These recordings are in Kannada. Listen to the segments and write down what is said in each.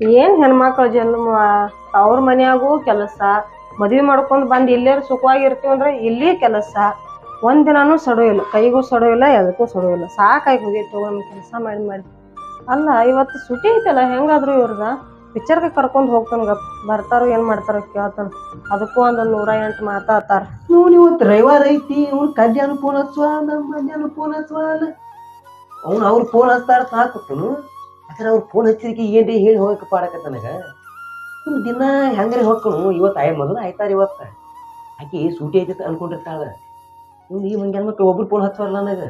ಏನ್ ಹೆಣ್ಮಕ್ಳ ಜನ್ಮ, ಅವ್ರ ಮನ್ಯಾಗೂ ಕೆಲಸ. ಮದ್ವಿ ಮಾಡ್ಕೊಂಡ್ ಬಂದ್ ಇಲ್ಲೇ ಸುಖವಾಗಿರ್ತೀವಿ ಅಂದ್ರೆ ಇಲ್ಲಿ ಕೆಲಸ. ಒಂದ್ ದಿನಾನು ಸಡು ಇಲ್ಲ, ಕೈಗೂ ಸಡು ಇಲ್ಲ, ಎದಕ್ಕೂ ಸಡು ಇಲ್ಲ. ಸಾಕಾಗಿ ಹೋಗಿ ಒಂದ್ ಕೆಲಸ ಮಾಡಿ ಮಾಡಿ. ಅಲ್ಲ, ಇವತ್ತು ಸುಟಿ ಐತಲ್ಲ, ಹೆಂಗಾದ್ರು ಇವ್ರದ? ಪಿಕ್ಚರ್ಗೆ ಕರ್ಕೊಂಡ್ ಹೋಗ್ತಾನ ಬರ್ತಾರೋ, ಏನ್ ಮಾಡ್ತಾರೋ ಕೇಳ್ತಾನ. ಅದಕ್ಕೂ ಒಂದ್ ನೂರ ಎಂಟು ಮಾತಾಡ್ತಾರ ಇವ್ನು ಇವತ್ತು ರವಿವಾರ ಐತಿ, ಇವ್ನು ಕಲ್ಯಾಣ ಫೋನ್ ಹಚ್ಚುವ ನಮ್ಮ ಮಧ್ಯಾಹ್ನ ಫೋನ್ ಹಚ್ಚುವ ಅವ್ನು ಅವ್ರು ಫೋನ್ ಹಚ್ತಾರ ಸಾಕತ್ತನು ಯಾಕಂದ್ರೆ ಅವ್ರು ಫೋನ್ ಹಚ್ಚಿದಕ್ಕೆ ಏನ್ರಿ ಹೇಳಿ ಹೋಗಕ್ಕೆ ಪಾಡಕತ್ತ ನನಗ? ಇವ್ನು ದಿನ ಹೆಂಗ್ರಿ ಹೊಕ್ಕನು ಇವತ್ತು ಆಯ್ ಮೊದಲು ಆಯ್ತಾರೆ ಇವತ್ತು. ಆಕೆ ಸೂಟಿ ಐತಿ ಅನ್ಕೊಂಡಿರ್ತಾಳೆ. ಇವ್ನು ಈ ಮಂಗ್ಯಾನ ಮಕ್ಳು ಒಬ್ರು ಫೋನ್ ಹಚ್ಚವಲ್ಲ ನನಗೆ?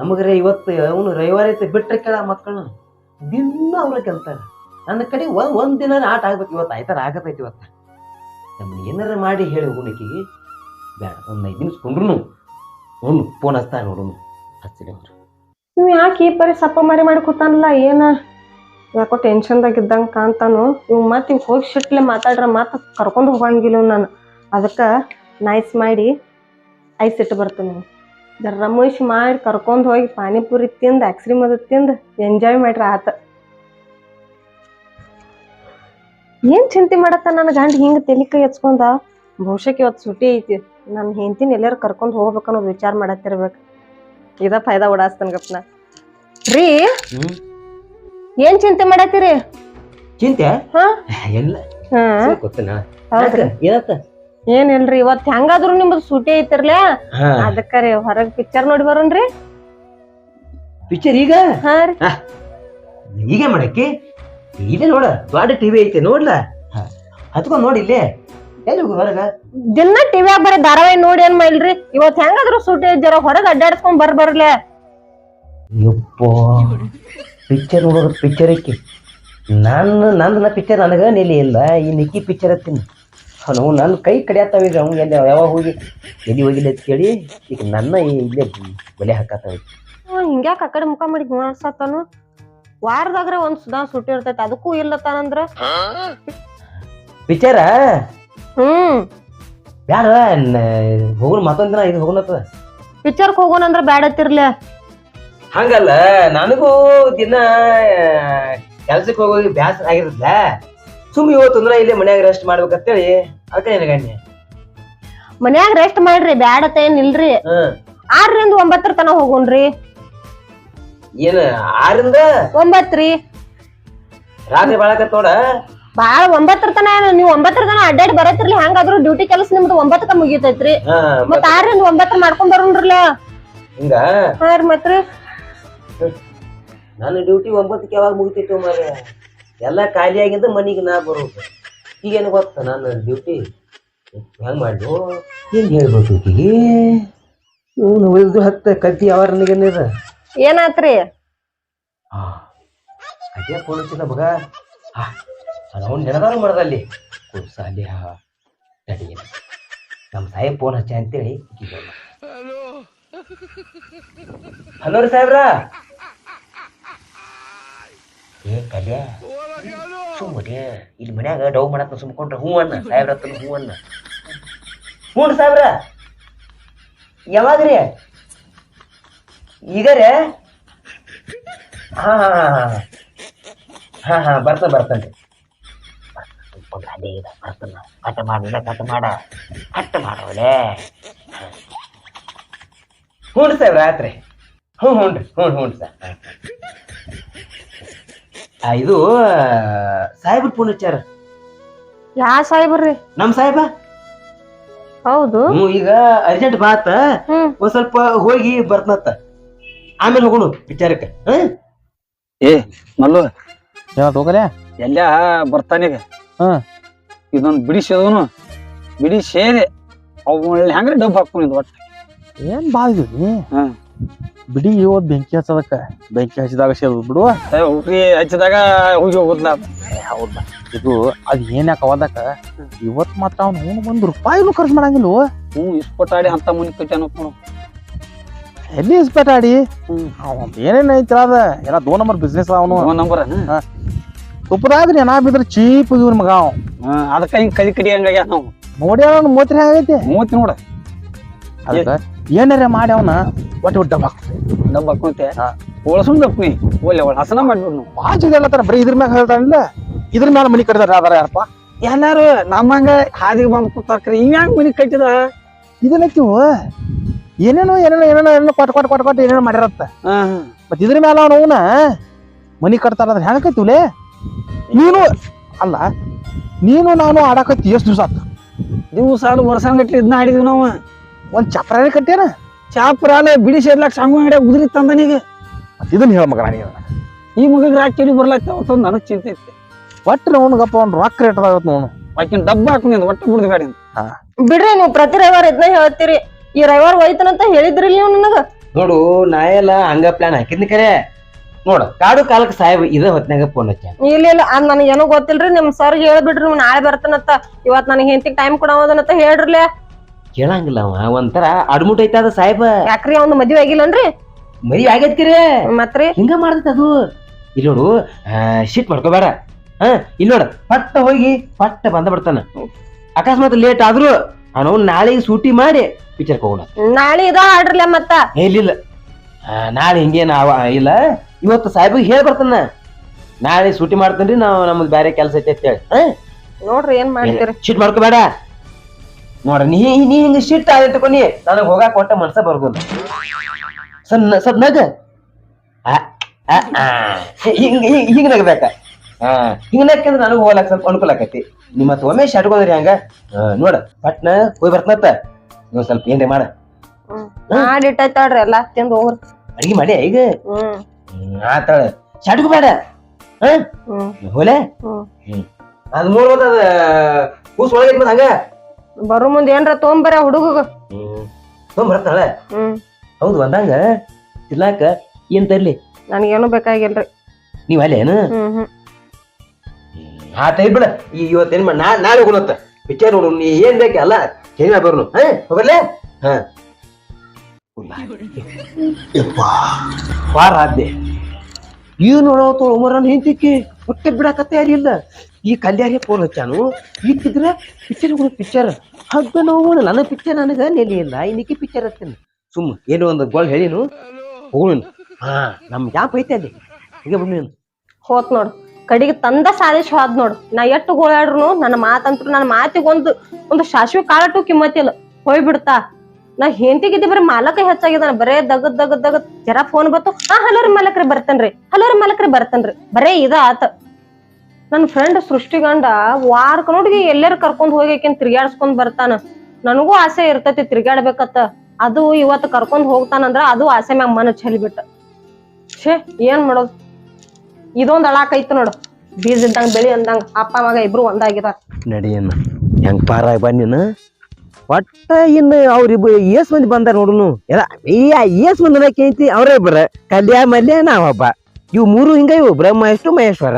ನಮಗ್ರೆ ಇವತ್ತು ಅವನು ರವಿವಾರ ಐತೆ ಬಿಟ್ಟರೆ ಕೇಳ ಮಕ್ಕಳನ್ನ ದಿನ ಅವ್ರ ಕೇಳ್ತಾರೆ ನನ್ನ ಕಡೆ ಒಂದ್ ಒಂದು ದಿನ ಆಟ ಆಗ್ಬೇಕು. ಇವತ್ತು ಆಯ್ತಾರ ಆಗತ್ತೈತಿ ಇವತ್ತು. ನಮ್ಮನ್ನ ಏನಾರ ಮಾಡಿ ಹೇಳಿ ಹೋಗೋಣಿಕಿಗೆ ಬೇಡ ಒಂದು ಐದು ನಿಮಿಷ ಕೊಂಡ್ರು ಅವ್ನು ಫೋನ್ ಹಚ್ತಾರೆ ನೋಡು ಹಚ್ಚಿರಿ ಅವ್ರು. ನೀವ್ ಯಾಕೆ ಈ ಪರಿ ಸಪ್ಪ ಮಾರಿ ಮಾಡಿ ಕೂತಾನಲ್ಲ? ಏನ? ಯಾಕೋ ಟೆನ್ಷನ್ದಾಗ ಇದ್ದಂಗ ಕಾಣ್ತಾನು? ಇವ್ ಮತ್ತೆ ಹಿಂಗೆ ಹೋಗಿ ಶಿಟ್ಲೆ ಮಾತಾಡ್ರ ಮತ್ ಕರ್ಕೊಂಡು ಹೋಗಂಗಿಲ್ಲ ನಾನು. ಅದಕ್ಕ ನೈಸ್ ಮಾಡಿ ಐಸ್ ಇಟ್ಟು ಬರ್ತೀನಿ ರಮೇಶ್ ಮಾಡಿ ಕರ್ಕೊಂಡು ಹೋಗಿ ಪಾನಿಪುರಿ ತಿಂದು ಕ್ರೀಮ್ ಅದು ತಿಂದು ಎಂಜಾಯ್ ಮಾಡ್ರಿ ಆತ. ಏನ್ ಚಿಂತೆ ಮಾಡತ್ತ ನನ್ನ ಗಂಡ ಹಿಂಗ ತೆಲಿ ಕೈ ಹಚ್ಕೊಂಡ ಬಹುಶಃ ಇವತ್ತು ಸುಟಿ ಐತಿ. ನನ್ನ ಹೆಂಡತಿನ ಎಲ್ಲಾರು ಕರ್ಕೊಂಡು ಹೋಗ್ಬೇಕನ್ನೋದು ವಿಚಾರ ಮಾಡತ್ತಿರ್ಬೇಕು. ಇದ ಫಾಯ್ದಾ ಓಡಾಸ್ತಾನ ಗಪ್ನ. ರೀ ಹ್ಮ್? ಏನ್ ಚಿಂತೆ ಮಾಡತ್ತೀರಿ? ಚಿಂತೆ? ಹಾ? ಎಲ್ಲ? ಹಾ. ಗೊತ್ತನ ಹೌದ್ರಿ. ಏನತ್ತ? ಏನಿಲ್ರಿ ಇವತ್ ಹೆಂಗಾದ್ರು ನಿಮ್ದು ಸೂಟಿ ಐತಿರ್ಲ? ಹಾ. ಅದಕ್ಕ ರೀ ಹೊರಗ್ ಪಿಕ್ಚರ್ ನೋಡಿ ಬರೋನ್ರಿ ಪಿಕ್ಚರ್ ಈಗ? ಹಾ ರೀ. ಈಗ ಮಾಡಕ್ಕೆ? ಇಲ್ಲೇ ನೋಡ ದೊಡ್ಡ ಟಿವಿ ಐತೆ ನೋಡ್ಲಾ? ಹತ್ಕೊಂಡ್ ನೋಡಿ ಇಲ್ಲೇ. ಎಲ್ಲಿ ಹೋಗು ಹೊರಗ? ದಿನ ಟಿವ್ಯಾಗ ಬರೀ ಧಾರಾವಾಹಿ ನೋಡಿ ಏನ್ ಮಾಡಿಲ್ರಿ ಇವತ್ ಹೆಂಗಾದ್ರು ಸೂಟಿ ಜರ ಹೊರಗ್ ಅಡ್ಡಾಡ್ಸ್ಕೊಂಡ್ ಬರ್ ಬರ್ಲೆ. ಯಪ್ಪ ಪಿಕ್ಚರ್ ನೋಡೋದು ಪಿಕ್ಚರ್ ಐತಿ. ನನ್ನ ನನ್ನ ಪಿಕ್ಚರ್ ನನಗ ನೀಲಿ ಇಲ್ಲ ಈ ನಿಕ್ಕಿ ಪಿಕ್ಚರ್ ಹತ್ತೀನಿ. ನಾವು ನನ್ನ ಕೈ ಕಡಿಯತ್ತಾವ ಈಗ ಅವ್ನು ಎಲ್ಲಿ ಯಾವಾಗ ಹೋಗಿ ಎಲ್ಲಿ ಹೋಗಿಲ್ಲ ಅಂತ ಕೇಳಿ ಈಗ ನನ್ನ ಇಲ್ಲಿ ಬಲೆ ಹಾಕತ್ತಾವ ಹಿಂಗ್ಯಾಕ ಆ ಕಡೆ ಮುಖ ಮಾಡಿ ಗುಣಾಡ್ಸತ್ತಾನು ವಾರದಾಗ್ರೆ ಒಂದ್ ಸುದಾ ಸುಟ್ಟಿ ಇರ್ತೈತಿ ಅದಕ್ಕೂ ಇಲ್ಲತ್ತಾನಂದ್ರ ಪಿಕ್ಚರ ಹ್ಮ್. ಬ್ಯಾಡ ಹೋಗೋಣ ಮತ್ತೊಂದ್ ದಿನ ಇದು ಹೋಗೋಣತ್ತ ಪಿಕ್ಚರ್ಕ್ ಬ್ಯಾಡ್ ಬ್ಯಾಡತ್ತಿರ್ಲೆ ಹಂಗಲ್ಲ ನನಗೂ ದಿನ ಕೆಲ್ಸಕ್ಕೆ ಹೋಗೋದಿ ಬ್ಯಾಸರ ಆಗಿರ್ತದ ಸುಮ್ ಇವತ್ತು ಅಂದ್ರೆ ಇಲ್ಲೇ ಮನ್ಯಾಗ ರೆಸ್ಟ್ ಮಾಡ್ಬೇಕಂತೇಳಿ ಅದಕ್ಕೆ ನಿನಗಣ್ಣೆ ಮನ್ಯಾಗ ರೆಸ್ಟ್ ಮಾಡ್ರಿ ಬ್ಯಾಡತ್ತ ಏನ್ ಇಲ್ರಿ. ಹ್ಮ್ ಆರರಿಂದ ಒಂಬತ್ತರ ತನ ಹೋಗೋಣ್ರಿ ಏನ ಆರಿಂದ? ಒಂಬತ್ತ್ರಿ ರಾತ್ರಿ ಬಾಳಕ ನೋಡ. ಬಾಳ ಒಂಬತ್ತರ ತನ ನೀವು ಒಂಬತ್ತರ ತನ ಅಡ್ಡಾಡಿ ಬರತ್ತಿರ್ಲಿ ಹಂಗಾದ್ರೂ ಡ್ಯೂಟಿ ಕೆಲಸ ನಿಮ್ದು ಒಂಬತ್ತಕ್ಕ ಮುಗಿತೈತ್ರಿ? ಮತ್ತ ಮತ್ ಆರರಿಂದ ಒಂಬತ್ತರ ಮಾಡ್ಕೊಂಡ್ ಬರೋಣ್ರಲ್ಲ? ಹಿಂಗ? ಹಾ ರೀ ಮತ್ರಿ ನನ್ನ ಡ್ಯೂಟಿ ಒಂಬತ್ತಕ್ಕೆ ಯಾವಾಗ ಮುಗಿತೈತಿ ಮಾರ ಎಲ್ಲ ಖಾಲಿ ಆಗಿಂದ ಮನಿಗೆ ನಾ ಬರೋದು. ಈಗೇನು ಗೊತ್ತ ನನ್ನ ಡ್ಯೂಟಿ ಹೆಂಗ್ ಮಾಡ್ದು ಹಿಂಗ್ ಹೇಳ್ಬೇಕು ಈಕಿಗೆ. ಇವನು ಉಳಿದು ಹತ್ತ ಕತ್ತಿ ಯಾವಾರ ನನಗೇನಿದ ಏನಾತ್ರಿ ಫೋನ್ ಹಚ್ಚಿದ ಮಗ. ಹಾ ಅವ್ನು ನೆನದಾರು ಮಾಡ್ದಲ್ಲಿ ಕೂಸ ಅಲ್ಲಿ ಹಾ ತಡಿ ನಮ್ಮ ಸಾಹೇಬ್ ಫೋನ್ ಹಚ್ಚ ಅಂತೇಳಿ ಹಲೋ. ರೀ ಸಾಹೇಬ್ರ. ಏ ಕಲ್ಯ. ಸುಮ್ಮನೆ ಇಲ್ಲಿ ಮನ್ಯಾಗ ಡೌ ಮಾಡತ್ನ ಸುಮ್ಕೊಂಡ್ರೆ ಹೂ ಅನ್ನ ಸಾಹೇಬ್ರ ಹತ್ರ ಹೂ ಅನ್ನ. ಹ್ಞೂ ರೀ ಸಾಹೇಬ್ರ. ಯಾವಾಗ್ರಿ? ಈಗ ರೀ? ಹಾ ಹಾ ಹಾ ಹಾ. ಹಾ ಹಾ ಬರ್ತಾನೆ ಬರ್ತಾನೆ. ಅದೇ ಇದೆ. ಬರ್ತಲ್ಲ ಕಟ್ ಮಾಡಿಲ್ಲ ಕಟ್ ಮಾಡ. ಕಟ್ ಮಾಡವಳೇ ಹ್ಞೂ ಸರ್ ರಾತ್ರಿ. ಹ್ಞೂ ಹ್ಞೂ ರೀ ಹ್ಞೂ ಹ್ಞೂ ಸರ್ ಇದು ಸಾಹೇಬ್ರ ಫೋನ್ ಹಚ್ಚಾರ ಯಾ ರೀ? ನಮ್ ಸಾಹೇಬ? ಹೌದು. ಹ್ಞೂ ಈಗ ಅರ್ಜೆಂಟ್ ಬಾತ ಒಂದ್ ಸ್ವಲ್ಪ ಹೋಗಿ ಬರ್ತನತ್ತ. ಆಮೇಲೆ ಹೋಗೋಣ ವಿಚಾರಕ್ಕೆ. ಹ್ಮ್? ಏ ಮಲ್ಲು. ಹೇಳ ಹೋಗಲೆ? ಎಲ್ಲ ಬರ್ತಾನೀಗ ಹಾ. ಇದೊಂದು ಬಿಡಿ ಸೇದನು. ಬಿಡಿ ಸೇದೆ ಅವ್ ಹೆಂಗ್ರೆ ಡಬ್ ಹಾಕೊಂಡಿದ್ ಒಟ್ಟ. ಏನ್ ಬಾಳ್ದು ಹಾ. ಬಿಡಿ ಇವತ್ ಬೆಂಕಿ ಹಚ್ಚದಕ್ಕ. ಬೆಂಕಿ ಹಚ್ಚಿದಾಗ ಸೇದ್ ಬಿಡುವ ಏ, ಹಚ್ಚಿದಾಗ ಹೋಗಿ ಹೋಗುದ್ಲ ಹೌದಾ? ಇದು ಅದ್ ಏನ್ ಯಾಕ ಅವದಕ್ಕ? ಇವತ್ ಮಾತ್ರ ಅವ್ನು ಒಂದ್ ರೂಪಾಯಿ ಖರ್ಚು ಮಾಡಂಗಿಲ್ಲ ಹ್ಞೂ ಇಸ್ಪಟಾಡಿ ಅಂತ ಮುನಿ ಕಟ್ಯಾನ ನೋಡು ಎಲ್ಲಿ ಇಸ್ಪೇಟ್ ಆಡಿ ಹ್ಮ್. ಅವಂದ್ ಏನೇನ್ ಐತಿ ಅದ? ಎಲ್ಲ ದೋ ನಂಬರ್ ಬಿಸ್ನೆಸ್ ಅವನು. ನಂಬರ್ ತುಪ್ಪದಾಗ ನಾ ಬಿದ್ರ ಚೀಪ್ ಇವ್ನ ಮಗ ಅವ. ಅದಕ್ಕ ಹಿಂಗ್ ಕಲಿ ಕಡಿ ಹಂಗಾಗ್ಯ ನಾವು ನೋಡಿ ಅವನ ಮೂತ್ರ ಆಗೈತಿ. ಮೂವತ್ತಿ ನೋಡ. ಅದಕ್ಕ ಏನಾರ ಮಾಡಿ ಅವನ ಒಟ್ಟು ಡಬ್ಬ ಡಬ್ಬ ಹಾಕೊಂತೆ ಹಾ. ಓಳಸುನ್ ದಪ್ಪನಿ ಒಳ್ಳೆ ಒಳ್ಳೆ ಹಸನ ಮಾಡ್ಬಿಡ್ ನಾವು ಬಾಜು ತರ ಬರೀ ಇದ್ರ ಮ್ಯಾಗ ಹೇಳ್ತಾನಿಲ್ಲ. ಇದ್ರ ಮೇಲೆ ಮನಿ ಕಟ್ಟಿದಾರ ಅದಾರ ಯಾರಪ್ಪ? ಎಲ್ಲಾರು ನಮ್ಮಂಗ ಹಾದಿಗೆ ಬಂದು ಕೂತಾಕ್ರಿ ಇವ್ ಹೆಂಗ್ ಮನಿ ಕಟ್ಟಿದ? ಇದನ್ನಕ್ಕಿವು ಏನೇನೋ ಏನೇನೋ ಏನೇನೋ ಏನೇನೋ ಕೊಟ್ಟು ಕೊಟ್ಟು ಕೊಟ್ಟು ಕೊಟ್ಟು ಏನೇನೋ ಮಾಡಿರತ್ತ. ಮತ್ತೆ ಇದ್ರ ಮ್ಯಾಲ ಅವ್ನ ಮನಿ ಕಟ್ತಾರ ಅದ್ರ ಹೆಂಗ ಕೈತಿವ್ಲೆ ನೀನು ಅಲ್ಲ ನೀನು ನಾನು ಆಡಾಕತ್ತಿ ಎಷ್ಟು ದಿವಸ ಆತು? ದಿವಸ ಅದು ವರ್ಷನ ಗಟ್ಟಲೆ ಇದನ್ನ ಆಡಿದ್ವಿ ನಾವು. ಒಂದು ಚಪ್ರಾನೇ ಕಟ್ಟೇನ ಚಾಪ್ರಾಲೆ ಬಿಡಿ ಸೇರ್ಲಾಕ್ ಸಾಂಗು ಹಿಡಿಯ ಉದ್ರಿ ತಂದನಿಗೆ ಇದನ್ನ ಹೇಳ ಮಗ ನಾನು. ಈ ಮಗಗ್ ರಾಕಿ ಬರ್ಲಾಗ್ತಾವ ಅಂತ ನನಗೆ ಚಿಂತೆ ಐತಿ. ಒಟ್ಟು ಗಪ್ಪ ಅವ್ನ ರೊಕ್ಕ ರೇಟ್ ಆಗತ್ತೆ ನೋನು ಆಕಿನ ಡಬ್ಬ ಹಾಕೊಂಡಿಂದ ಒಟ್ಟು ಬಿಡ್ದು ಗಾಡಿ ಬಿಡ್ರಿ ನೀವು ಪ್ರತಿ ರವಿವಾರ ಇದನ್ನ ಹೇಳ್ತೀರಿ. ಈ ರವಿವಾರ ಹೋಯ್ತನಂತ ಹೇಳಿದ್ರಿ ನೀವು ನನಗ? ನೋಡು ನಾ ಎಲ್ಲ ಹಂಗ ಪ್ಲಾನ್ ಹಾಕಿದ್ನಿ ಕರೆ. ನೋಡು ಕಾಡು ಕಾಲಕ್ಕೆ ಸಾಹೇಬ್ ಇದ ಹೊತ್ನಾಗ ಫೋನ್ ಹಚ್ಚ ಇಲ್ಲ ಇಲ್ಲ ಅದ್ ನನಗೆ ಏನೋ ಗೊತ್ತಿಲ್ರಿ ನಿಮ್ ಸರ್ ಹೇಳ್ಬಿಡ್ರಿ ನೀವು ನಾಳೆ ಬರ್ತಾನಂತ. ಇವತ್ ನನಗೆ ಹೆಂತಿಗೆ ಟೈಮ್ ಕೊಡೋದನಂತ ಹೇಳ್ರಲ್ಲ ಕೇಳಂಗಿಲ್ಲ ಅವ ಒಂಥರ ಅಡ್ಮುಟ್ ಐತ ಅದ ಸಾಹೇಬ. ಯಾಕ್ರಿ ಅವ್ನ ಮದ್ವೆ ಆಗಿಲ್ಲನ್ರಿ? ಮರಿ ಆಗೈತ್ ಕಿರೆ ಮತ್ರಿ ಹಿಂಗ ಮಾಡ್ತೈತೆ ಅದು. ಇಲ್ಲ ನೋಡು ಶೀಟ್ ಮಾಡ್ಕೋಬೇಡ. ಹಾ ಇಲ್ಲ ನೋಡು ಪಟ್ಟ ಹೋಗಿ ಪಟ್ಟ ಬಂದ ಬಿಡ್ತಾನ. ಅಕಸ್ಮಾತ್ ಲೇಟ್ ಆದ್ರೂ ಅವನು ನಾಳೆ ಸೂಟಿ ಮಾಡಿ ಪಿಕ್ಚರ್ ಹೋಗೋಣ. ನಾಳೆ ಇದ ಆಡ್ರಲ್ಲ ಮತ್ತ. ಏ, ಇಲ್ಲ ಇಲ್ಲ. ಆ, ನಾಳೆ ಹಿಂಗೇನ ಇಲ್ಲ. ಇವತ್ತು ಸಾಹೇಬಿಗೆ ಹೇಳಿ ಬರ್ತಾನ. ನಾಳೆ ಸೂಟಿ ಮಾಡ್ತೇನ್ರಿ ನಾವು ನಮ್ದು ಬೇರೆ ಕೆಲಸ ಐತೆ ಅಂತ ಹೇಳಿ. ನೋಡ್ರಿ ಏನ್ ಮಾಡ್ತೀರಿ? ಶಿಟ್ ಮಾಡ್ಕೋಬೇಡ? ನೋಡ್ರಿ ನೀ ನೀ ಹಿಂಗ ಶೀಟ್ ಆಗಿಟ್ಕೊನಿ ನನಗೆ ಹೋಗಾಕ ಕೊಟ್ಟ ಮನಸ ಬರ್ಬೋದು ಸಣ್ಣ ಸದ್ ನಗ. ಆ, ಹಿಂಗ. ಹಿಂಗ್ ನಗಬೇಕ. ಹಾ. ಹಿಂಗ್ ನಕ್ಕಂದ್ರೆ ನನಗೆ ಹೋಗ್ಲಾಕ ಸ್ವಲ್ಪ ಅನುಕೂಲ ಆಕೈತಿ. ನಿಮ್ಮ ಮತ್ತೆ ಒಮ್ಮೆ ಶಟ್ಕೊಂಡ್ರಿ ಹಂಗ. ನೋಡ ಪಟ್ನ ಹೋಗಿ ಬರ್ತನತ್ತ. ನೀವು ಸ್ವಲ್ಪ ಏನ್ರಿ ಮಾಡ. ಮಾಡಿಟ್ಟಾಯ್ತಾಳ್ರಿ ಎಲ್ಲಾ ತಿಂದು ಹೋಗ್ರಿ. ಅಡಿಗೆ ಮಾಡಿ ಈಗ. ಹ್ಮ್, ಆತಾಳ. ಶಟ್ಕು ಬೇಡ. ಹೋಲೆ? ಹ್ಮ್. ಅದ್ ನೋಡ್ಬೋದ ಅದ ಕೂಸ್ ಒಳಗೆ ಇಟ್ಬಿಡ್ ಹಂಗ. ಬರೋ ಮುಂದೆ ಏನ್ರ ತೊಗೊಂಬರ ಹುಡುಗ ಹ್ಮ್. ತೊಗೊಂಡ್ ಬರ್ತಾಳ ಹ್ಮ್. ಹೌದು ಅಂದಂಗ ತಿರ್ಲಾಕ ಏನ್ ತರ್ಲಿ? ನನಗೇನು ಬೇಕಾಗಿಲ್ರಿ. ನೀವ್ ಅಲ್ಲೇನು? ಹ್ಮ್ ಹ್ಮ್. ತೈ ಬಿಡ ಈ ಇವತ್ತೇನ್ ಮಾಡ ನಾ ನಾಳೆ ಹೋಗೋಣತ್ತ ಪಿಕ್ಚರ್ ನೋಡು ನೀ ಏನ್ ಬೇಕೆ ಅಲ್ಲ ಕೇಳಿ ಬರ್ನು. ಹಾ ಹೋಗಲ್ಲೇ ಹಾ. ವಾರ ಆದ್ದೆ ಏನು ನೋಡೋ ಉಮರನ್ ಹೆಂತಿಕ್ಕೆ ಹೊಟ್ಟೆ ಬಿಡಾಕತ್ತೆ ಯಾರಿಲ್ಲ. ಈ ಕಲ್ಯಾಣಿ ಫೋನ್ ಹಚ್ಚಾನು ಇಕ್ಕಿದ್ರ ಪಿಕ್ಚರ್ ಕೂಡ ಪಿಕ್ಚರ್ ಹಗ್ಗ ನೋವು ನನ್ನ ಪಿಕ್ಚರ್ ನನಗ ಇಲ್ಲ ಇನ್ನಿಕ್ಕೆ ಪಿಕ್ಚರ್ ಹತ್ತೀನಿ ಸುಮ್ಮ, ಏನೋ ಒಂದು ಗೋಳ್ ಹೇಳಿನು. ಹೋಗುಣ ಹಾ, ನಮ್ ಯಾಪ್ ಐತೆ ಅಲ್ಲಿ. ಈಗ ಬಂದು ಹೋತ್ ನೋಡು. ಕಡಿಗೆ ತಂದ ಸಾಧಿಸಿ ಹೋದ್ ನೋಡು. ನಾ ಎಷ್ಟು ಗೋಳಾಡ್ರು ನನ್ನ ಮಾತಂತ್ರು, ನನ್ನ ಮಾತಿಗೆ ಒಂದು ಶಾಶ್ವಿಕ ಕಾಳಟು ಕಿಮ್ಮತ್ತಿಲ್ಲ ಹೋಯ್ಬಿಡ್ತಾ. ನಾ ಹೆಂಡತಿಗಿದ್ದೆ ಬರೀ ಮಾಲಕ ಹೆಚ್ಚಾಗಿದಾನ ಬರೇ ದಗದ್ ದಗದ್ ದಗದ್. ಜರ ಫೋನ್ ಬತ್ತು ಹಾ ಹಲೋ ರೀ ಮಾಲಕ್ರಿ ಬರ್ತೇನ್ರಿ ಹಲೋ ರೀ ಮಾಲಕ್ರಿ ಬರ್ತೇನ್ರಿ ಬರೇ ಇದ ಆತ. ನನ್ನ ಫ್ರೆಂಡ್ ಸೃಷ್ಟಿಗಂಡ ವಾರಕ ನೋಡಿಗೆ ಎಲ್ಲರ ಕರ್ಕೊಂಡ್ ಹೋಗಿ ಆಕಿನ್ ತಿರ್ಗಾಡ್ಸ್ಕೊಂಡ್ ಬರ್ತಾನ. ನನಗೂ ಆಸೆ ಇರ್ತೈತಿ ತಿರ್ಗಾಡ್ಬೇಕತ್ತ ಅದು ಇವತ್ತು ಕರ್ಕೊಂಡ್ ಹೋಗ್ತಾನಂದ್ರ ಅದು ಆಸೆ ಮ್ಯಾಗ ಮನ ಚೆಲ್ಬಿಟ್ಟ ಛೇ, ಏನ್ ಮಾಡೋದು? ಇದೊಂದ್ ಅಳಾಕೈತು ನೋಡು. ಬೀಜ ಇದ್ದಂಗ, ಬೆಳಿ ಅಂದಂಗ, ಅಪ್ಪ, ಮಗ ಇಬ್ರು ಒಂದಾಗಿದಾರ. ನಡಿಯನ್ನ ಹೆಂಗ್ ಪಾರ ಬನ್ನಿನ ಒಟ್ಟ ಇನ್ನು ಅವ್ರಿಬ್ರು ಏಸ್ ಮಂದಿ ಬಂದಾರ ನೋಡುನು. ಎಲ್ಲ ಏಸ್ ಮಂದಿ ಐತಿ, ಅವರೇ ಇಬ್ಬರ ಕಲ್ಯಾಣ ಮಲ್ಯ ನಾವೊಬ್ಬ. ಇವು ಮೂರು ಹಿಂಗ ಇವು ಬ್ರಹ್ಮ ಎಷ್ಟು ಮಹೇಶ್ವರ.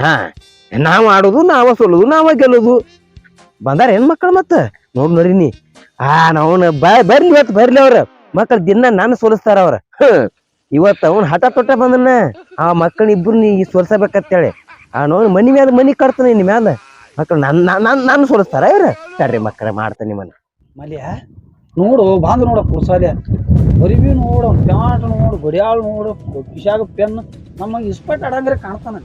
ಹಾ, ನಾವು ಆಡೋದು, ನಾವ ಸೋಲೋದು, ನಾವ ಗೆಲ್ಲೋದು. ಬಂದಾರ ಹೆಣ್ ಮಕ್ಕಳು ಮತ್ತ? ನೋಡ್ ನೋಡಿನಿ ಆ, ನಾವ್ನ ಬರ್ಲಿ ಇವತ್ತು ಬರ್ಲಿ ಅವ್ರ. ಮಕ್ಕಳು ದಿನ ನಾನು ಸೋಲಿಸ್ತಾರ ಅವ್ರ. ಇವತ್ತು ಅವನು ಹಠ ತೊಟ್ಟ ಬಂದನ. ಆ ಮಕ್ಕಳ ಇಬ್ರು ನೀ ಸೋಲ್ಸಬೇಕಂತೇಳಿ. ಆ, ನೋಡ್ ಮನಿ ಮ್ಯಾಲ ಮನಿ ಕಟ್ತಾನೆ ನಿನ್ ಮ್ಯಾಲ. ಮಕ್ಕಳು ನನ್ನ ನನ್ನ ನನ್ನ ಸುರಿಸ್ತಾರ ಇವ್ರ? ತಡ್ರಿ ಮಕ್ಕಳ ಮಾಡ್ತಾನೆ ನಿಮ್ಮನ್ನ. ಮಲ್ಯ, ನೋಡು ಬಾಂದ್ ನೋಡ ಕುರ್ಸಾಲೆ ಬರಿವಿ ನೋಡು, ಪ್ಯಾಂಟ್ ನೋಡು, ಗಡಿಯಾಳು ನೋಡು ಕಿಶಾಗ ಪೆನ್ ನಮ್ಮ ಇಸ್ಪೆಟ್ ಆಡಂಗ್ರೆ ಕಾಣ್ತಾನ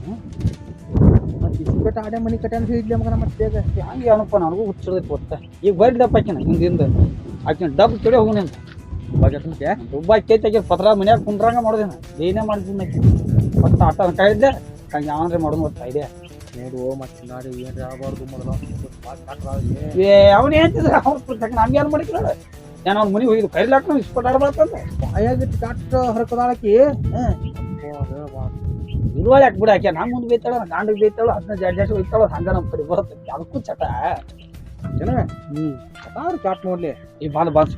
ಇಸ್ಪೆಟ್ ಆಡೆ ಮನಿ ಅಂತ ಹೇಳಿದ್ಲೆ ಮಗನ ಮತ್ತೆ ಹಂಗೆ ಏನಪ್ಪ ನನಗೂ ಹುಚ್ಚಿಡ್ದೈತಿ ಗೊತ್ತ. ಈಗ ಬರ್ಲಿದಪ್ಪ ಆಕಿನ, ಹಿಂದಿಂದ. ಆಕಿನ ಡಬ್ ತೊಡೆ ಹೋಗಿ ನಿಂತ ದುಬ್ಬ ಕೇತಾಗಿ ಪತ್ರ ಮನ್ಯಾಗ ಕುಂಡ್ರಂಗ ಮಾಡೋದೇನ. ಏನೇ ಮಾಡಿದ್ದೀನಿ ಮತ್ತೆ ಆಟ ಅನ್ಕಾಯಿದ್ದೆ ಹಂಗೆ ಯಾವಂದ್ರೆ ಮಾಡೋದು ಗೊತ್ತಾ ನೋಡು ಮತ್ತೆ ಚಿನ್ನಾಡಿ ಏನ್ರಿ ಆಗಬಾರ್ದು ಏ ಅವನು ಹೇಳ್ತಿದ್ರೆ ಅವ್ರ ನಮ್ಗೆ ಏನು ಮಾಡಿದ್ರು ನಾನು ಅವ್ನ ಮನೆಗೆ ಹೋಗಿದ್ದು? ಕರಿಲಾಕ ನಾವು ಇಸ್ಪಟ್ ಆಡ್ಬಾರ್ದಂತ ಬಾಯಾಗಿಟ್ಟು ಕಾಟ ಹರಕದಾಳಕಿ ಇರುವಾಳಿ ಯಾಕೆ ಬಿಡ ಆಕೆ? ನಮ್ಮ ಮುಂದೆ ಬೈತಾಳ ಗಾಂಡಿಗೆ ಬೈತಾಳ ಅದನ್ನ ಜಾಡ್ ಜಾಡ್ ಬೈತಾಳ ಹಂಗ ನಮ್ಮ ಕಡೆ ಬರುತ್ತೆ. ಅದಕ್ಕೂ ಚಟ. ಹ್ಮ್. ಅವ್ರು ಚಾಟ್ ನೋಡ್ಲಿ. ಈ ಬಾಲ್ ಬಾಲ್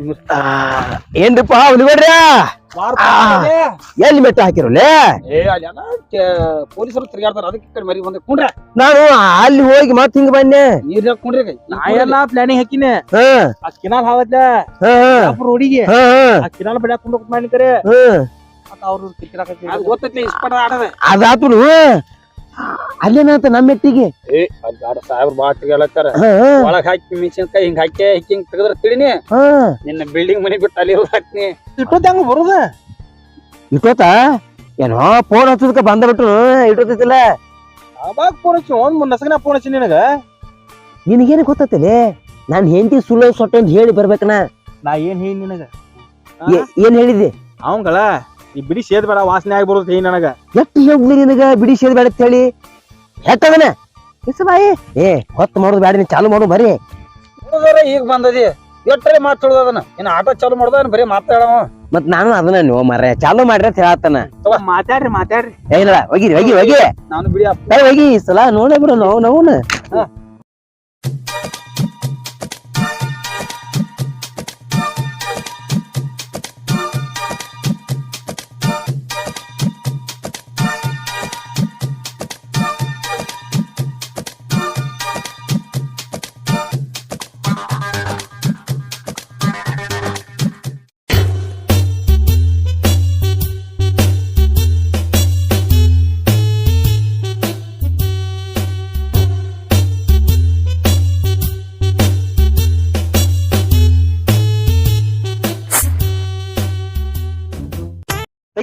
ಏನ್ರಿಪ್ಪ ಹುಲಿಗಡ್ರ? ಎಲ್ಲಿ ಮೆಟ್ಟ ಹಾಕಿರಲ್ಲೇ ಏ ಅಲ್ಲಿ ಪೊಲೀಸರು ತಿರುಗಾಡ್ತಾರ. ಅದಕ್ಕೆ ಈ ಕಡೆ ಮರಿ ಬಂದ. ಕುಂಡ್ರ. ನಾನು ಅಲ್ಲಿ ಹೋಗಿ ಮತ್ ಹಿಂಗ ಬಂದೆ. ನೀರ್ ಕುಂಡ್ರಿ. ನಾ ಎಲ್ಲ ಪ್ಲಾನಿಂಗ್ ಹಾಕಿನಿ. ಹ. ಆ ಕಿನಾಲ್ ಹಾವತ್ಲ ಹ ರೋಡಿಗೆ ಹ ಆ ಕಿನಾಲ್ ಬೆಳೆ ಕುಂಡ್ ಮಾಡಿ ಕರೆ ಹ. ಮತ್ತ ಅವ್ರು ಕಿತ್ತಿರಾಕತ್ತಿ ಅದು ಗೊತ್ತೈತಿ ಇಸ್ಪಟ ಆಡದ. ಅದಾತುನು. ಅಲ್ಲೇನಾತ ನಮ್ಮ ಮೆಟ್ಟಿಗೆ ಏ ಅಲ್ಲಿ ಆಡ ಸಾಹೇಬ್ರು ಬಾಳ ತಿರುಗಾಡತ್ತಾರ ಹ ಒಳಗ್ ಹಾಕಿ ಮೆಣಸಿನ್ಕಾಯಿ ಹಿಂಗ್ ಹಾಕಿ ಹಿಂಗ್ ತೆಗೆದ್ರ ತಿಳಿನಿ. ಹ. ನಿನ್ನ ಬಿಲ್ಡಿಂಗ್ ಮನೆ ಬಿಟ್ಟು ಅಲ್ಲಿ ಹಾಕ್ನಿ. ಇಟ್ಟೊತ್ತ ಹೆಂಗ ಬರುದ? ಇಟ್ಟೋತ? ಏನೋ ಫೋನ್ ಹಚ್ಚದಕ್ಕ ಬಂದ ಬಿಟ್ರು ಇಟ್ಟೋತೈತಿಲ್ಲ ಅವಾಗ ಫೋನ್ ಹಚ್ಚಿ? ಒಂದ್ ನಸಗನ ಫೋನ್ ಹಚ್ಚಿ ನಿನಗ? ನಿನಗೇನು ಗೊತ್ತೈತಲೆ ನಾನು ಹೆಂಡತಿ ಸುಳ್ಳು ಸೊಟ್ಟೆ ಅಂತ ಹೇಳಿ ಬರ್ಬೇಕನ. ನಾ ಏನ್ ಹೇಳಿ ನಿನಗ? ಏನ್ ಹೇಳಿದ್ದೆ? ಅವಂಗಳ ಈ ಬಿಡಿ ಸೇದ್ ಬೇಡ ವಾಸನೆ ಆಗಿ ಬರುತ್ತೆ ಹೇಳಿ ನನಗ. ಎಷ್ಟು ಹೇಳಿ ನಿನಗ? ಬಿಡಿ ಸೇದ್ ಬೇಡ ಅಂತ ಹೇಳಿ. ಹೆಟ್ಟದನ ಬಾಯಿ. ಏ ಹೊತ್ತು ಮಾಡೋದು ಬೇಡ ನೀ ಚಾಲು ಮಾಡು ಬರೀ ಹುಡುಗರ ಈಗ ಬಂದದಿ. ಎಟ್ಟರೆ ಮಾತು ಅದನ್ನ ಇನ್ನು ಆಟೋ ಚಾಲು ಮಾಡ್ದ ಬರೀ ಮಾತಾಡವ ಮತ್ ನಾನು ಅದನ್ನ ನೀವು ಮರ್ರೆ ಚಾಲು ಮಾಡ್ರಿ ಅಂತ ಹೇಳತ್ತಾನ. ಮಾತಾಡ್ರಿ ಮಾತಾಡ್ರಿ. ಏ ಇಲ್ಲ ಹೋಗಿರಿ ಹೋಗಿ ಹೋಗಿ. ನಾನು ಬಿಡಿ ಹೋಗಿ ಈ ಸಲ ನೋಡೇ ಬಿಡು ನಾವು ನಾವು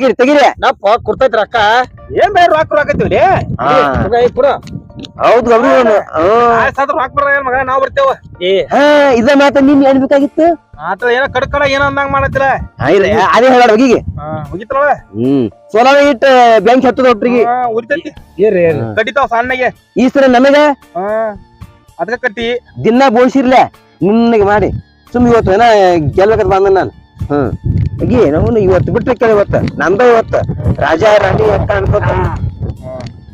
ತೆಗಿರಿ ತೆಗಿರಿ. ನಪ್ಪ ಕುರ್ತೈತಿ ರೊಕ್ಕ ಏನ್ ಬೇಡ. ರಾಕ್ ರೊಕ್ಕತ್ತೀವಿ ಪುರ ಹೌದು ಗಬ್ರು ರೊಕ್ಕ ಬರ ಮಗ ನಾವ್ ಬರ್ತೇವ. ಏ ಹಾ ಇದ ಮಾತ ನಿನ್ ಬೇಕಾಗಿತ್ತು? ಆತ ಏನ ಕಡ್ ಕಡ ಏನ ಅಂದಂಗ ಮಾಡತ್ತಿರ ಅದೇ ಹೇಳ ಹೋಗಿಗೆ. ಹೋಗಿತ್ತಲ್ಲ ಹ್ಮ್. ಸೋಲಾರ ಇಟ್ಟ ಬ್ಯಾಂಕ್ ಹತ್ತದ ಒಟ್ರಿಗೆ ಉರಿತೈತಿ. ಕಟ್ಟಿತಾವ ಸಣ್ಣಗೆ. ಈ ಸರ ನಮಗ? ಹಾ ಅದಕ್ಕ ಕಟ್ಟಿ. ದಿನ ಬೋಳ್ಸಿರ್ಲೆ. ನಿನ್ನಗೆ ಮಾಡಿ. ಸುಮ್ ಇವತ್ತು ಏನ ಗೆಲ್ಬೇಕಂತ ಬಂದ ನಾನು. ಹ್ಮ್. ಹೋಗಿ ನಮ್ಮನ್ನು ಇವತ್ತು ಬಿಟ್ರಿ ಕೇಳಿ ಇವತ್ತು. ನಂದ ಇವತ್ತ. ರಾಜ ರಾಣಿ ಅಕ್ಕ ಅನ್ಕೋತ.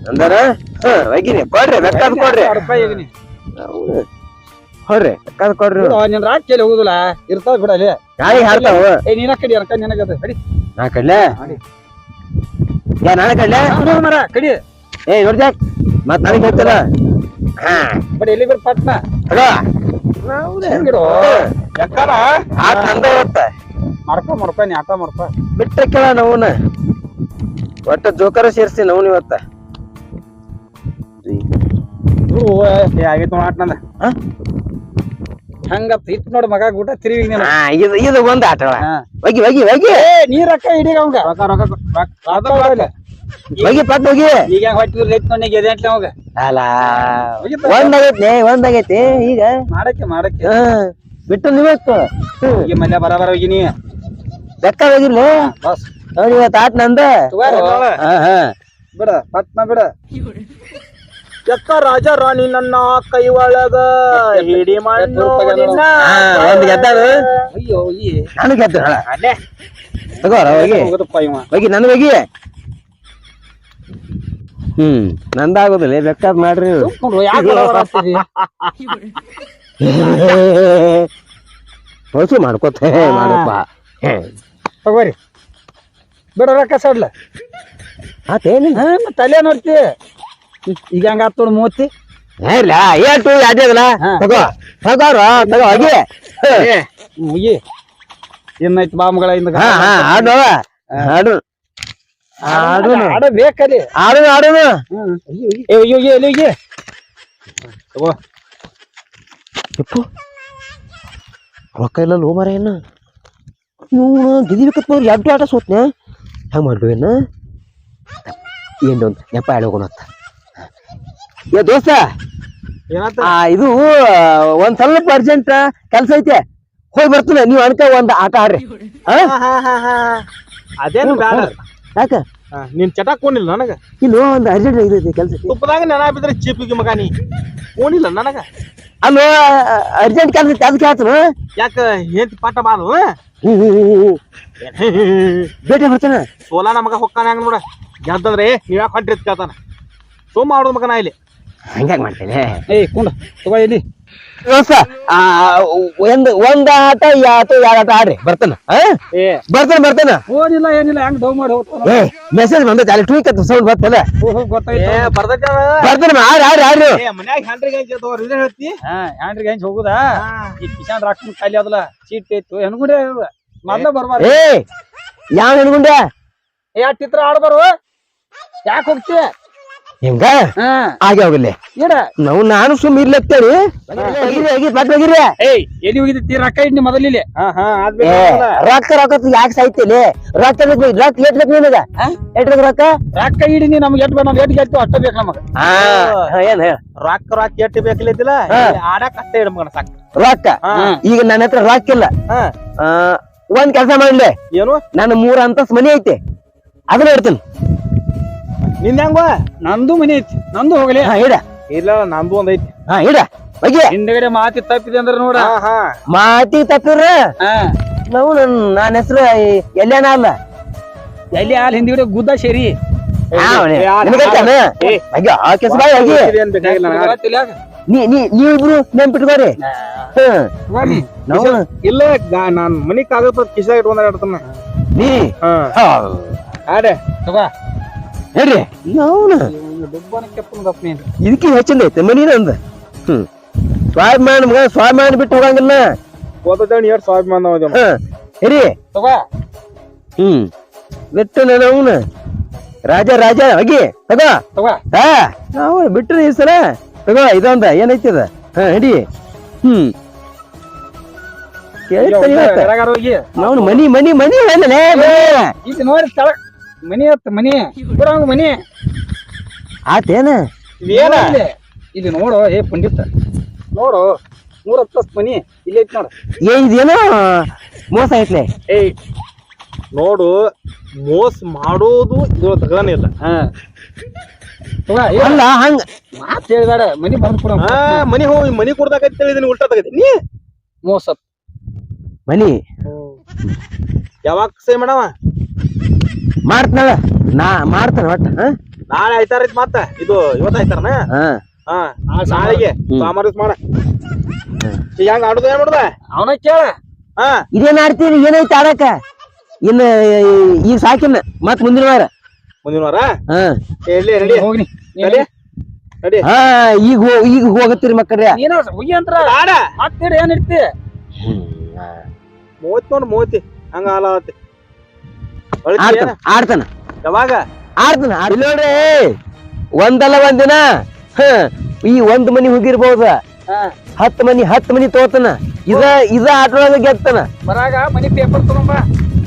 ಅಂದಾರ? ಹ ಹೋಗಿನಿ. ಕೊಡ್ರಿ ಬೇಕಾದ್ ಕೊಡ್ರಿ. ಹೊರ್ರಿ ಬೇಕಾದ್ ಕೊಡ್ರಿ. ನಿನ್ ರಾಕ್ ಕೇಳಿ ಹೋಗುದಿಲ್ಲ. ಇರ್ತಾವ ಬಿಡಲಿ ಗಾಳಿ ಹಾರ್ತಾವ? ಏ ನೀನ ಕಡಿ ಅರ್ಕ ನಿನಗದ. ಕಡಿ. ನಾ ಕಡ್ಲೆ? ಯಾ ನಾಳೆ ಕಡ್ಲೆ? ಮರ ಕಡಿ. ಏ ನೋಡ್ದ್ಯಾಕ್ ಮತ್ ನನಗೆ ಹೇಳ್ತಾರ ಹಾ. ಬಟ್ ಎಲ್ಲಿ ಬರ್ ಪಟ್ನ? ಹಲೋ? ಹೆಂಗಿಡು ಯಾಕಾರ ಆಟ ನಂದ ಇವತ್ತ. ಮಾಡ್ಕೊ ಮಾಡ್ಕೊ ನೀ ಆಟ ಮಾಡ್ಕೊ ಬಿಟ್ಟ ಕೇಳ ನಾವುನ. ಒಟ್ಟ ಜೋಕರ ಸೇರ್ಸಿ ನಾವು ಇವತ್ತ. ಏ ಆಗೈತ್ ನೋಡ್ ಆಟ ನಂದ ಹಾ? ಹಂಗತ್ ಇಟ್ ನೋಡ್ ಮಗ ಊಟ ತಿರುಗಿ ನೀನು. ಹಾ ಇದು ಇದು ಒಂದ್ ಆಟ ಹಾ. ಹೋಗಿ ಹೋಗಿ ಹೋಗಿ ಏ ನೀ ರೊಕ್ಕ ಹಿಡೀಗ ಅವಂಗ. ರೊಕ್ಕ ರೊಕ್ಕ ಹೋಗಿ ಪಟ್ ಹೋಗಿ ಈಗ ಹೆಂಗ್ ಅವಾಗ. ಅಲ್ಲ ಒಂದಾಗೈತಿ ಒಂದಾಗೈತಿ ಈಗ. ಮಾಡಕ್ಕೆ ಮಾಡಕ್ಕೆ. ಹಾ ಬಿಟ್ಟು ನೀವೇ ಈಗ ಮಲ್ಯ ಬರ ಬರ ಹೋಗಿನಿ ಬೆಕ್ಕ ಹೋಗಿರ್ಲಿ ನೋಡಿ ಇವತ್ತು ಆತ್ ನಂದ. ಬಿಡ ಪಟ್ನ ಬಿಡ. ಎಕ್ಕ ರಾಜ ರಾಣಿ ನನ್ನ ಕೈ ಒಳಗ ಹಿಡಿ ಮಾಡಿ ಒಂದ್ ಗೆದ್ದಾರು. ಅಯ್ಯೋ ನಾನು ಗೆದ್ದು ತಗೋರ ಹೋಗಿ. ಹೋಗಿ ನನ್ ಹೋಗಿ. ಹ್ಮ್ ನಂದಾಗೋದಿಲ್ಲ. ಬೇಕಾದ್ ಮಾಡ್ರಿ? ಹೊಸು ಮಾಡ್ಕೋತ. ಮಾಡಪ್ಪ ತಗೋರಿ. ಬಿಡ ರೊಕ್ಕ ಸಡ್ಲ. ಆತೇನಿ ಹಾ ಮತ್ತ್ ತಲೆ ನೋಡ್ತಿ. ಈಗ ಹಂಗ ಆತ್ ಮೂತಿ. ಮೂವತ್ತಿ ಇಲ್ಲ ಏಟು ಅದೇದಲ್ಲ ಹಾ. ತಗೋ. ತಗೋರ ತಗೋ ಹೋಗಿ. ಮುಗಿ. ಏನೈತ್ ಬಾ ಮಗಳ ಇಂದ ಹಾ ಹಾ ಆಡು. ಆಡು. ಆಡು ಆಡ ಬೇಕಲ್ಲಿ. ಆಡು ಆಡು ಹ್ಮ್ ಎಲ್ಲಿ ಹೋಗಿ. ತಗೋ. ರೊಕ್ಕ ಇಲ್ಲ ಲೋ ಮರ ಏನು ಇವನು ಗೆದಿಬೇಕತ್ ನೋಡಿ ಎರಡು ಆಟ ಸೋತ್ನ? ಹೆಂಗೆ ಮಾಡ್ಬೇವೇನ ಏನು ಏನು ಒಂದು ನೆಪ ಅಂತ. ಏ ದೋಸ್ತ ಇದು ಒಂದ್ ಸ್ವಲ್ಪ ಅರ್ಜೆಂಟ್ ಕೆಲಸ ಐತೆ. ಹೋಗಿ ಬರ್ತೀನಿ ನೀವು ಅನ್ಕ ಒಂದು ಆಟ ಆಡ್ರಿ? ಅದೇನು ಯಾಕ? ನೀನ್ ಚಟ ಕೋನಿಲ್ಲ ನನಗ? ಇಲ್ಲ ಒಂದು ಅರ್ಜೆಂಟ್ ಇದೈತಿ ಕೆಲಸ. ತುಪ್ಪದಾಗ ನೆನ ಬಿದ್ರೆ ಚೀಪಿಗೆ ಮಗ ನೀ. ನನಗ? ಅಲ್ಲೋ ಅರ್ಜೆಂಟ್ ಕೆಲಸ ಅದಕ್ಕೆ ಹೇಳ್ತಾನ ಯಾಕ ಏನ್ ಪಾಠ ಬಾರು ಭೇಟಿ ಬರ್ತಾನ? ಸೋಲಾನ ಮಗ ಹೊಕ್ಕಾನ ಹಂಗ ನೋಡ? ಗೆದ್ದಂದ್ರೆ ನೀವ್ ಯಾಕೆ ಹೊಂಟ್ರಿ ಕೇಳ್ತಾನ. ಸೋಮ ಮಾಡೋದು ಮಗನ ಇಲ್ಲಿ. ಹಂಗ್ಯಾಗ ಮಾಡ್ತೇನೆ ಏಯ್ ಕುಂಡ ತಗೋ ಇಲ್ಲಿ. ದೋಸ್ತ ಒಂದ್ ಒಂದ್ ಆಟ ಯಾತು ಎರಡು ಆಟ ಆಡ್ರಿ. ಬರ್ತಾನ? ಬರ್ತಾನ ಬರ್ತಾನ? ಓದಿಲ್ಲ ಏನಿಲ್ಲ ಹೆಂಗ್ ಡೌ ಮಾಡಿ ಹೋಗ್ತಾನ ಮೆಸೇಜ್ ಬಂದ ಅಲ್ಲಿ ಟ್ವೀಕ್ ಅಂತ ಸೌಂಡ್ ಬರ್ತಲ್ಲ ಬರ್ತಾನ ಆಡ್ರಿ ಆಡ್ರಿ ಆಡ್ರಿ. ಮನ್ಯಾಗ ಹ್ಯಾಂಡ್ರಿಗೆ ಹೆಂಗ್ ಇದನ್ನ ಹೇಳ್ತಿ? ಹ್ಯಾಂಡ್ರಿ ಹ್ಯಾಂಡ್ರಿಗೆ ಹೆಂಗ್ ಹೋಗುದಾ? ಈ ಕಿಶಾನ್ ರಾಕ್ನ ಖಾಲಿ ಅದಲ್ಲ ಚೀಟ್ ಇತ್ತು. ಹೆಣ್ಗುಂಡೆ ಮೊದ್ಲ ಬರ್ಬಾರ ಏ ಯಾವ ಹೆಣ್ಗುಂಡೆ ಯಾ ಚಿತ್ರ ಆಡ್ಬಾರು ಯಾಕೆ ಹೋಗ್ತಿ? ಹಿಂಗ ಹಾ. ಆಗಿ ಹೋಗಲಿ. ಇಡ ನಾವು ನಾನು ಸುಮ್ ಹೋಗಿರಿ ಏಯ್ ಎಲ್ಲಿ ಹೋಗಿದ್ದಿ? ರೊಕ್ಕ ಇಡ್ನಿ ಮೊದಲಿಲ್ಲಿ. ಹಾ ಹಾ ಏ ರೊಕ್ಕ ರೊಕ್ಕ ಯಾಕೆ ಸಾಯ್ತಿಲಿ? ರೊಕ್ಕ ಬೇಕು ರೊಕ್ಕ ಎಟ್ ಬೇಕು ನಿನಗ? ಎಟ್ ಬೇಕು ರೊಕ್ಕ? ರೊಕ್ಕ ಇಡಿನಿ ನಮ್ಗೆ ಎಟ್ ಬೇಡ ನಮ್ಗೆ ಎಟ್ ಗೆಲ್ತು ಅಷ್ಟ ಬೇಕು ನಮಗ. ಹಾ. ಏನ್ ರೊಕ್ಕ ರೊಕ್ಕ ಎಟ್ ಬೇಕಿಲ್ಲ. ಆಡಕ್ ಅಷ್ಟೇ ಇಡ್ಮಗನ ಸಾಕು. ರೊಕ್ಕ. ಈಗ ನನ್ನ ಹತ್ರ ರೊಕ್ಕ ಇಲ್ಲ. ಹಾ. ಆ, ಒಂದ್ ಕೆಲಸ ಮಾಡಿಲ್ಲ ಏನು? ನನ್ನ ಮೂರ್ ಅಂತಸ್ ಮನಿ ಐತೆ. ಅದನ್ನ ಇಡ್ತೀನಿ. ನಿಂದ ಹೆಂಗ ನಂದು ಮನಿ ಐತಿ. ನಂದು ಹೋಗಲಿ. ಹಾ ಇಡ. ಇಲ್ಲ ನಂದು ಒಂದ್ ಐತಿ. ಹಾ ಇಡ. ಬಗ್ಗೆ ಹಿಂದಗಡೆ ಮಾತಿ ತಪ್ಪಿದೆ ಅಂದ್ರೆ ನೋಡ. ಹಾ ಹಾ. ಮಾತಿ ತಪ್ಪಿದ್ರ ಹಾ. ನಾವು ನನ್ ನನ್ನ ಹೆಸರು ಎಲ್ಲೇನ ಅಲ್ಲ. ಎಲ್ಲಿ ಹಾಲ್ ಹಿಂದಿಗಡೆ ಗುದ್ದ ನೀ ನೀವಿಬ್ರು ನೆನ್ಪಿಟ್ಕೋರಿ. ಇಲ್ಲ ನಾನ್ ಮನಿ ಕಾಗದ ಕಿಶಾಗ ಇಟ್ಕೊಂಡ ಆಡ್ತಾನ ನೀ. ಆಡೆ ತಗೋ. ಹೇಳ್ರಿ? ನಾವು ದುಬ್ಬನ ಕೆಪ್ಪನ ನೀನು ಇದಕ್ಕೆ ಹೆಚ್ಚಿಂದ ಐತೆ ಮನಿ ನಂದು ಹ್ಮ್. ಸ್ವಾಭಿಮಾನ ಮಗ ಸ್ವಾಭಿಮಾನ ಬಿಟ್ಟು ಹೋಗಂಗಿಲ್ಲ. ಎರಡು ಸ್ವಾಭಿಮಾನ ಹಾ ತಗೋ. ಹ್ಮ್. ಬಿಟ್ಟು ನಾನು ಅವನು. ರಾಜ ರಾಜ ಹೋಗಿ ತಗೋ. ತಗೋ. ಹಾ. ನಾವು ಬಿಟ್ರಿ ಈ ಸಲ? ತಗೋ ಇದೊಂದ ಏನೈತಿ ಅದ? ಹಾ ಹಿಡಿ. ಹ್ಮ್. ನಾವು ಮನಿ ಮನಿ ಮನಿ ಹೇಳಲೇ ನೋಡಿ ಮನಿ ಅತ್ತ ಮನಿ. ಬಿಡಂಗ ಮನಿ. ಆತೇನ? ಏನ ಇಲ್ಲಿ ನೋಡು ಏ ಪಂಡಿತ. ನೋಡು ಮೂರ ಪ್ಲಸ್ ಮನಿ ಇಲ್ಲಿ ಐತಿ ನೋಡು. ಏ ಇದೇನೋ? ಮೋಸ ಐತ್ಲೆ. ಏಯ್ ನೋಡು ಮೋಸ ಮಾಡೋದು ಇದು ತಗದಾನ ಇಲ್ಲ. ಅಲ್ಲ ಹಂಗ ಮಾತ್ ಹೇಳ್ಬೇಡ ಮನಿ ಬಂದ್ ಕೊಡ ಮನಿ ಹೋಗಿ ಮನಿ ಕೊಡ್ದಾಕೈತಿ ಹೇಳಿದೀನಿ ಉಲ್ಟಾ ತಗದಿ. ನೀ? ಮೋಸ. ಮನಿ? ಯಾವಾಗ ಸೇ ಮಾಡವ ಮಾಡ್ತಾನ ನಾ ಮಾಡ್ತಾನ ಒಟ್ಟ ನಾಳೆ ಆಯ್ತಾರ ಐತಿ ಮತ್ತ ಇದು ಇವತ್ತ ಆಯ್ತಾರನ ಹಾ. ಹಾ ನಾಳೆಗೆ ಸೋಮವಾರ ದಿವ್ಸ ಮಾಡ. ಈಗ ಹಂಗ ಆಡುದ ಏನ್ ಮಾಡುದ? ಅವನ ಕೇಳ. ಹಾ. ಇದೇನ್ ಆಡ್ತೀರಿ ಏನೈತಿ ಆಡಕ ಇನ್ನ ಈಗ ಸಾಕಿನ ಮತ್ ಮುಂದಿನ ವಾರ. ಮುಂದಿನ ವಾರ? ಹಾ. ಎಲ್ಲಿ ರೆಡಿ? ಹೋಗ್ನಿ ನಡಿ ಹಾ ಈಗ ಈಗ ಹೋಗತ್ತೀರಿ ಮಕ್ಕಳ್ರೆ. ನೀನ ಹೋಗಿ ಅಂತ್ರ? ಆಡ. ಮತ್ತೇಳಿ ಏನ್ ಇರ್ತಿ ಮೂವತ್ ನೋಡ್ ಮೂವತ್ತಿ. ಹಂಗ ಹಾಲತಿ ಆಡ್ತಾನ ಆಡ್ತಾನ. ಯಾವಾಗ? ಆಡ್ತಾನ ನೋಡ್ರಿ ಒಂದಲ್ಲ ಒಂದಿನ ಈ ಒಂದ್ ಮನಿ ಹೋಗಿರ್ಬಹುದ ಹಾ. ಹತ್ ಮನಿ ಹತ್ ಮನಿ ತೋತನ. ಇದ ಇದ ಆಟೊಳಗ ಗೆದ್ದನ ಬರಾಗ ಮನಿ ಪೇಪರ್ ತಗೊಂಬ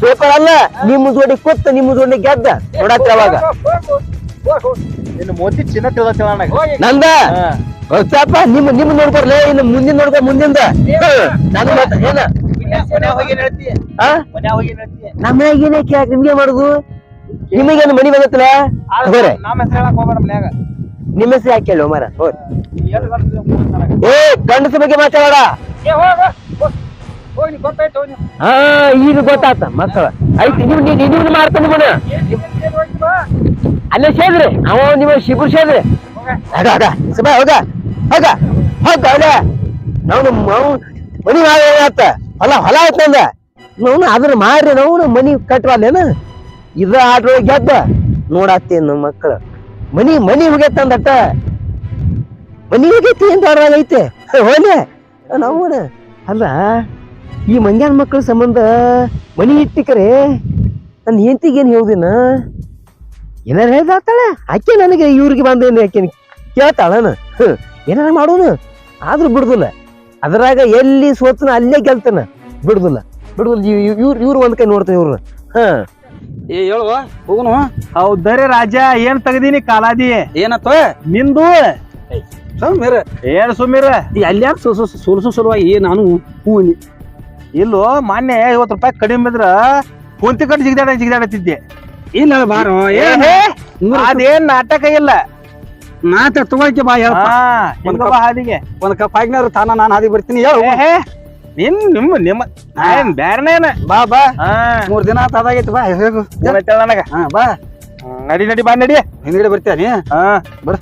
ಪೇಪರ್ ಅಲ್ಲ ನಿಮ್ಮ ಜೋಡಿ ಕೊತ್ತ ನಿಮ್ಮ ಜೋಡಿ ಗೆದ್ದ. ನೋಡತ್ತ ಯಾವಾಗ. ಮೋತಿ ಚಿನ್ನ ತಿಳ್ದ ನಂದ? ಗೊತ್ತಪ್ಪ ನಿಮ್ಮ ನಿಮ್ ನೋಡ್ಕೊರ್ಲೆ ಇನ್ನು ಮುಂದಿನ ನೋಡ್ಕೊ ಮುಂದಿಂದ. ಏನ? ಏನೇ ಕೇಳಕ್ ನಿಮ್ಗೆ ಮಾಡುದು? ನಿಮಗೇನು ಮನಿ ಬಂದತ್ತಲ್ಲ ಹೋರೆ ನಮ್ಮ ಹೆಸರು ಯಾಕೆ ಕೇಳು ಮರ ಹೋರ್ ಏ ಗಂಡಸ ಬಗ್ಗೆ ಮಾತಾಡ ಹಾ ಈಗ ಗೊತ್ತಾತ ಮಕ್ಕಳ. ಐತಿ ನೀವು ನೀವು ಮಾಡ್ತಾನೆ ಮನ ಅಲ್ಲೇ ಸೇದ್ರಿ ಅವ ನಿಮ್ಮ ಶಿಬುರ್ ಸೇದ್ರಿ ಸಬ ಹೋಗ. ಹೋಗ. ಹೋಗ ಅಲ್ಲ ನಾವು ಮನಿ ಆತ? ಹೊಲ ಹೊಲ ಆಯ್ತಂದ ನಾವು ಅದ್ರ ಮಾಡ್ರಿ ನಾವು ಮನಿ ಕಟ್ಟವಲ್ಲೇನ ಇದ ಆಡ್ರ ಗೆದ್ದ. ನೋಡಾತ್ತೇನ್ ನಮ್ಮ ಮಕ್ಕಳು. ಮನಿ ಮನಿ ಹೋಗೈತಂದಟ್ಟ ಮನಿ ಹೋಗೈತಿ ಅಂತ ಐತೆ? ಹೋಲೆ ನಾವು ಅಲ್ಲ, ಈ ಮಂಗ್ಯಾನ ಮಕ್ಕಳ ಸಂಬಂಧ ಮನಿ ಇಟ್ಟಿಕರೆ ನನ್ನ ಹೆಂಡತಿಗೆ ಏನು ಹೇಳುದಿನ ಏನಾರ ಹೇಳ್ದಾತಾಳೆ? ಆಕೆ ನನಗೆ ಇವ್ರಿಗೆ ಬಂದೇನು ಆಕೆ ಕೇಳ್ತಾಳನ? ಏನಾರ ಮಾಡೋನು? ಆದ್ರೂ ಬಿಡುದಿಲ್ಲ. ಅದ್ರಾಗ ಎಲ್ಲಿ ಸೋತನ ಅಲ್ಲೇ ಗೆಲ್ತಾನ. ಬಿಡುದಿಲ್ಲ. ಬಿಡುದಿಲ್ಲ ಇವ್ರು ಇವ್ರು ಒಂದ್ ಕೈ ನೋಡ್ತಾನೆ ಇವ್ರು. ಹಾ. ಏ ಹೇಳುವ? ಹೋಗುನು? ಹೌದರಿ ರಾಜ ಏನ್ ತೆಗ್ದೀನಿ ಕಾಲಾದಿ? ಏನತ್ತ? ನಿಂದು? ಮೇರ ಏನ್ ಸುಮ್ಮಿರ ಅಲ್ಯಾರ ಸುಲ್ಸು ಸಲುವಾಗಿ ನಾನು ಹೂನಿ. ಇಲ್ಲೋ ಮೊನ್ನೆ ಐವತ್ತು ರೂಪಾಯಿ ಕಡಿಮೆ ಇದ್ರ ಕುಂತಿ ಕಟ್ಟು ಜಿಗ್ದಾಡ ಜಿಗ್ದಾಡತ್ತಿದ್ದೆ. ಇಲ್ಲ ಬಾರೋ. ಏನ್ ಅದೇನ್ ನಾಟಕ ಇಲ್ಲ. ಮಾತ ತಗೊಳಕ್ಕೆ ಬಾ ಹೇಳ ಒಂದ್ ಕಪ್ ಹಾದಿಗೆ. ಒಂದ್ ಕಪ್ ಆಗಿನಾರು ತಾನ ನಾನು ಹಾದಿ ಬರ್ತೀನಿ ನಿಮ್ ನಿಮ್ ನಿನ್ ನಿಮ್ಮ ನಿಮ್ಮ ಏನ್ ಬ್ಯಾರನೇನ? ಬಾ ಬಾ. ಮೂರ್ ದಿನ ಆತ ಅದಾಗೈತಿ ಬಾ ಹೇಳು ನನಗ. ಬಾ. ನಡಿ ನಡಿ ಬಾ ನಡಿ. ಹಿಂದ್ಗಡೆ ಬರ್ತೀಯ ನೀ? ಹಾ. ಬಡ